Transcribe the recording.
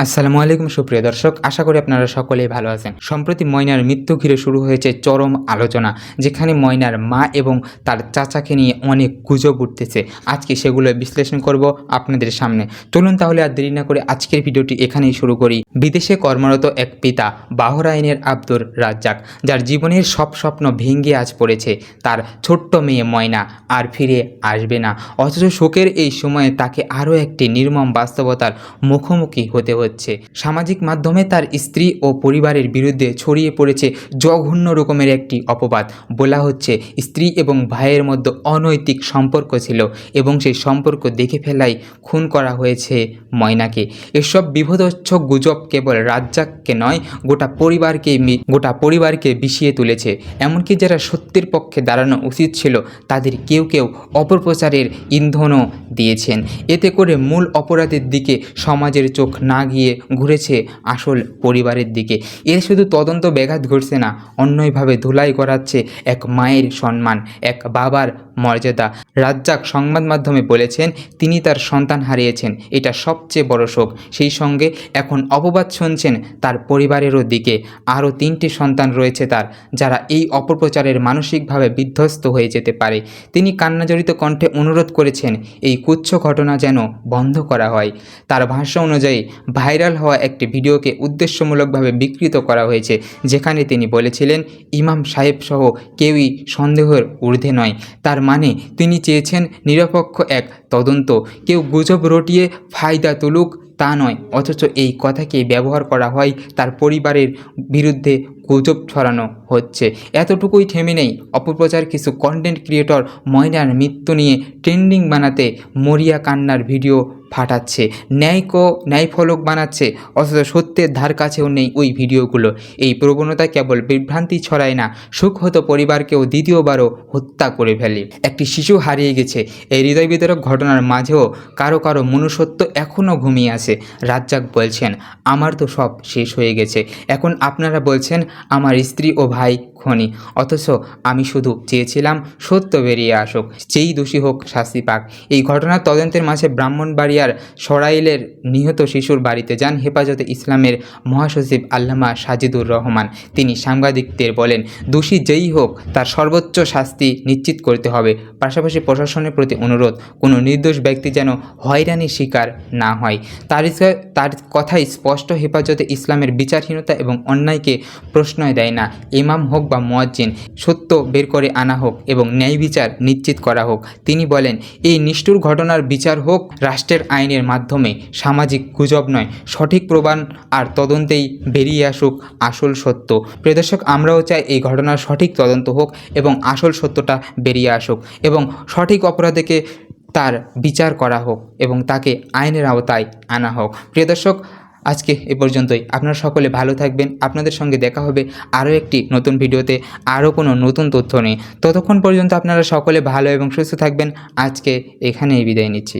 আসসালামু আলাইকুম, সুপ্রিয় দর্শক। আশা করি আপনারা সকলেই ভালো আছেন। সম্প্রতি ময়নার মৃত্যু ঘিরে শুরু হয়েছে চরম আলোচনা, যেখানে ময়নার মা এবং তার চাচাকে নিয়ে অনেক গুজব উঠতেছে। আজকে সেগুলো বিশ্লেষণ করব আপনাদের সামনে। চলুন তাহলে আর দেরি না করে আজকের ভিডিওটি এখানেই শুরু করি। বিদেশে কর্মরত এক পিতা, বাহরাইনের আব্দুর রাজ্জাক, যার জীবনের সব স্বপ্ন ভেঙে আজ পড়েছে। তার ছোট্ট মেয়ে ময়না আর ফিরে আসবে না। অথচ শোকের এই সময়ে তাকে আরও একটি নির্মম বাস্তবতার মুখোমুখি হতে হচ্ছে। সামাজিক মাধ্যমে তার স্ত্রী ও পরিবারের বিরুদ্ধে ছড়িয়ে পড়েছে জঘন্য রকমের একটি অপবাদ। বলা হচ্ছে, স্ত্রী এবং ভাইয়ের মধ্যে অনৈতিক সম্পর্ক ছিল এবং সেই সম্পর্ক দেখে ফেলাই খুন করা হয়েছে ময়নাকে। এসব বিভদচ্ছ গুজব কেবল রাজ্জাককে নয়, গোটা পরিবারকে গোটা পরিবারকে বিষিয়ে তুলেছে। এমনকি যারা সত্যের পক্ষে দাঁড়ানো উচিত ছিল, তাদের কেউ কেউ অপপ্রচারের ইন্ধনও দিয়েছেন। এতে করে মূল অপরাধের দিকে সমাজের চোখ না গিয়ে ঘুরেছে আসল পরিবারের দিকে। এর শুধু তদন্ত ব্যাঘাত ঘটছে না, অন্যভাবে ধুলাই করাচ্ছে এক মায়ের সম্মান, এক বাবার মর্যাদা। রাজ্জাক সংবাদ মাধ্যমে বলেছেন, তিনি তার সন্তান হারিয়েছেন, এটা সবচেয়ে বড় শোক। সেই সঙ্গে এখন অপবাদ শুনছেন তার পরিবারেরও দিকে। আরও তিনটি সন্তান রয়েছে তার, যারা এই অপপ্রচারের মানসিকভাবে বিধ্বস্ত হয়ে যেতে পারে। তিনি কান্নাজড়িত কণ্ঠে অনুরোধ করেছেন, এই কুচ্ছ ঘটনা যেন বন্ধ করা হয়। তার ভাষ্য অনুযায়ী, ভাইরাল হওয়া একটি ভিডিওকে উদ্দেশ্যমূলকভাবে বিকৃত করা হয়েছে, যেখানে তিনি বলেছিলেন, ইমাম সাহেব সহ কেউই সন্দেহের ঊর্ধ্বে নয়। তার মানে তিনি চেয়েছেন নিরপেক্ষ এক তদন্ত। কেউ গুজব রটিয়ে ফায়দা তুলুক তা নয়, অথচ এই কথাকে ব্যবহার করা হয় তার পরিবারের বিরুদ্ধে গুজব ছড়ানো হচ্ছে। এতটুকুই থেমে নেই। অপপ্রচার কিছু কন্টেন্ট ক্রিয়েটর ময়নার মৃত্যু নিয়ে ট্রেন্ডিং বানাতে মরিয়া কান্নার ভিডিও ফাটাচ্ছে। ন্যায়কো, ন্যায়ফলক বানাচ্ছে। অথচ সত্যের ধার কাছেও নেই ওই ভিডিওগুলো এই প্রবণতা কেবল বিভ্রান্তি ছড়ায় না সুখ হতো পরিবারকেও দ্বিতীয়বারও হত্যা করে ফেলে। একটি শিশু হারিয়ে গেছে। এই হৃদয় বিতরক ঘটনার মাঝেও কারও কারও মনুষ্যত্ব এখনও ঘুমিয়ে আছে। রাজ্জাক বলছেন, আমার তো সব শেষ হয়ে গেছে। এখন আপনারা বলছেন আমার স্ত্রী ও ভাই খনি। অথচ আমি শুধু চেয়েছিলাম সত্য বেরিয়ে আসুক, যেই দোষী হোক শাস্তি পাক। এই ঘটনার তদন্তের মাঝে ব্রাহ্মণবাড়িয়ার সরাইলের নিহত শিশুর বাড়িতে যান হেফাজতে ইসলামের মহাসচিব আল্লামা সাজিদুর রহমান। তিনি সাংবাদিকদের বলেন, দোষী যেই হোক, তার সর্বোচ্চ শাস্তি নিশ্চিত করতে হবে। পাশাপাশি প্রশাসনের প্রতি অনুরোধ, কোনো নির্দোষ ব্যক্তি যেন হয়রানির শিকার না হয়। তার তার কথাই স্পষ্ট। হেফাজতে ইসলামের বিচারহীনতা এবং অন্যায়কে প্রশ্নয় দেয় না। ইমাম হোক বা মুয়াজ্জিন, সত্য বের করে আনা হোক এবং ন্যায় বিচার নিশ্চিত করা হোক। তিনি বলেন, এই নিষ্ঠুর ঘটনার বিচার হোক রাষ্ট্রের আইনের মাধ্যমে, সামাজিক গুজব নয়, সঠিক প্রমাণ আর তদন্তেই বেরিয়ে আসুক আসল সত্য। প্রিয় দর্শক, আমরাও চাই এই ঘটনার সঠিক তদন্ত হোক এবং আসল সত্যটা বেরিয়ে আসুক এবং সঠিক অপরাধীকে তার বিচার করা হোক এবং তাকে আইনের আওতায় আনা হোক। প্রিয় দর্শক আজকে এ পর্যন্তই। আপনারা সকলে ভালো থাকবেন। আপনাদের সঙ্গে দেখা হবে আরও একটি নতুন ভিডিওতে, আরও কোনো নতুন তথ্য নেই ততক্ষণ পর্যন্ত আপনারা সকলে ভালো এবং সুস্থ থাকবেন। আজকে এখানেই বিদায় নিচ্ছি।